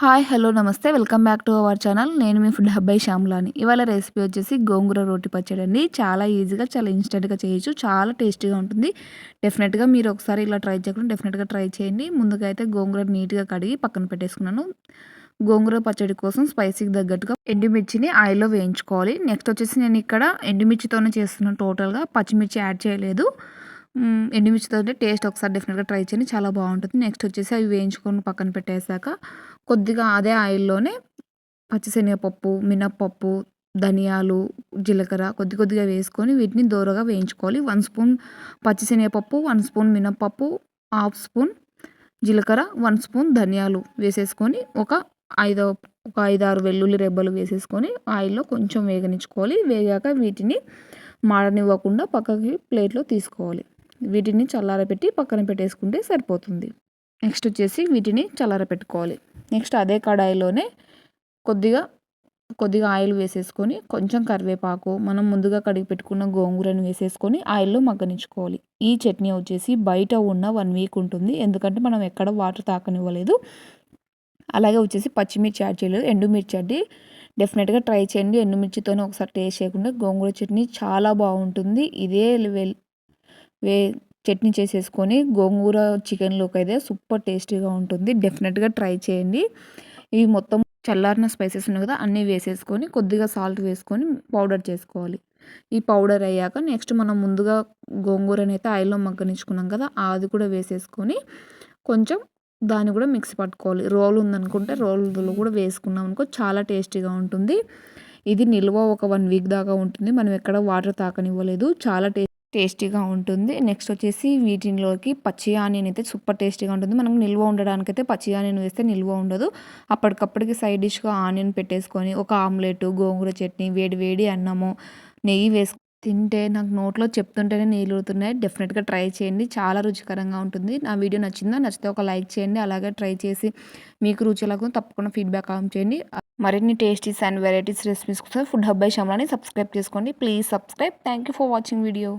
Hi hello నమస్తే. Welcome back to our channel. నేను మీ ఫుడ్ హబ్బాయి శ్యామ్లాని. ఇవాళ రెసిపీ వచ్చేసి గోంగూర రోటి పచ్చడి అండి. చాలా ఈజీగా చాలా ఇన్స్టెంట్గా చేయొచ్చు. చాలా టేస్టీగా ఉంటుంది. డెఫినెట్గా మీరు ఒకసారి ఇలా ట్రై చేయకుండా డెఫినెట్గా ట్రై చేయండి. ముందుగా అయితే గోంగూర నీట్గా కడిగి పక్కన పెట్టేసుకున్నాను. గోంగూర పచ్చడి కోసం స్పైసీకి తగ్గట్టుగా ఎండుమిర్చిని ఆయిల్లో వేయించుకోవాలి. నెక్స్ట్ వచ్చేసి నేను ఇక్కడ ఎండుమిర్చితోనే చేస్తున్నాను. టోటల్గా పచ్చిమిర్చి యాడ్ చేయలేదు. ఎండుమిర్చితో టేస్ట్ ఒకసారి డెఫినెట్గా ట్రై చేయండి. చాలా బాగుంటుంది. నెక్స్ట్ వచ్చేసి అవి వేయించుకొని పక్కన పెట్టేశాక కొద్దిగా అదే ఆయిల్లోనే పచ్చిశనగపప్పు మినప్పప్పు ధనియాలు జీలకర్ర కొద్ది కొద్దిగా వేసుకొని వీటిని దూరగా వేయించుకోవాలి. వన్ స్పూన్ పచ్చిశనగపప్పు వన్ స్పూన్ మినప్పప్పు హాఫ్ స్పూన్ జీలకర్ర వన్ స్పూన్ ధనియాలు వేసేసుకొని ఒక ఐదో ఒక ఐదారు వెల్లుల్లి రెబ్బలు వేసేసుకొని ఆయిల్లో కొంచెం వేగనించుకోవాలి వేగాక వీటిని మాడనివ్వకుండా పక్కకి ప్లేట్లో తీసుకోవాలి. వీటిని చల్లారపెట్టి పక్కన పెట్టేసుకుంటే సరిపోతుంది. నెక్స్ట్ వచ్చేసి వీటిని చల్లారబెట్టుకోవాలి. నెక్స్ట్ అదే కడాయిలోనే కొద్దిగా కొద్దిగా ఆయిల్ వేసేసుకొని కొంచెం కరివేపాకు మనం ముందుగా కడిగి పెట్టుకున్న గోంగూరను వేసేసుకొని ఆయిల్లో మగ్గనించుకోవాలి ఈ చట్నీ వచ్చేసి బయట ఉన్న వన్ వీక్ ఉంటుంది. ఎందుకంటే మనం ఎక్కడ వాటర్ తాకనివ్వలేదు. అలాగే వచ్చేసి పచ్చిమిర్చి యాడ్ చేయలేదు. ఎండుమిర్చి అండి. డెఫినెట్గా ట్రై చేయండి. ఎండుమిర్చితోనే ఒకసారి టేస్ట్ చేయకుండా గోంగూర చట్నీ చాలా బాగుంటుంది. ఇదే వే చట్నీ చేసేసుకొని గోంగూర చికెన్లోకి అయితే సూపర్ టేస్టీగా ఉంటుంది. డెఫినెట్గా ట్రై చేయండి. ఇవి మొత్తం చల్లారిన స్పైసెస్ ఉన్నాయి కదా అన్నీ వేసేసుకొని కొద్దిగా సాల్ట్ వేసుకొని పౌడర్ చేసుకోవాలి. ఈ పౌడర్ అయ్యాక నెక్స్ట్ మనం ముందుగా గోంగూరని అయితే ఆయిల్లో మగ్గనించుకున్నాం కదా అది కూడా వేసేసుకొని కొంచెం దాన్ని కూడా మిక్సీ పట్టుకోవాలి. రోల్ ఉందనుకుంటే రోల్లో కూడా వేసుకున్నాం అనుకో చాలా టేస్టీగా ఉంటుంది. ఇది నిల్వ ఒక వన్ వీక్ దాకా ఉంటుంది. మనం ఎక్కడ వాటర్ తాకనివ్వలేదు. చాలా టేస్ట్ టేస్టీగా ఉంటుంది. నెక్స్ట్ వచ్చేసి వీటిలోకి పచ్చి ఆనియన్ అయితే సూపర్ టేస్టీగా ఉంటుంది. మనం నిల్వ ఉండడానికైతే పచ్చి ఆనియన్ వేస్తే నిల్వ ఉండదు. అప్పటికప్పటికి సైడ్ డిష్గా ఆనియన్ పెట్టేసుకొని ఒక ఆమ్లెట్ గోంగూర చట్నీ వేడి వేడి అన్నము నెయ్యి వేసుకొని తింటే నాకు నోట్లో చెప్తుంటేనే నీళ్ళు ఊరుతున్నాయి. డెఫినెట్గా ట్రై చేయండి. చాలా రుచికరంగా ఉంటుంది. నా వీడియో నచ్చిందా? నచ్చితే ఒక లైక్ చేయండి. అలాగే ట్రై చేసి మీకు రుచులకు తప్పకుండా ఫీడ్బ్యాక్ ఆన్ చేయండి మరిన్ని టేస్టీస్ అండ్ వెరైటీస్ రెసిపీస్ కోసం ఫుడ్ హబ్బై శమలాని సబ్స్క్రైబ్ చేసుకోండి. Please subscribe thank you for watching video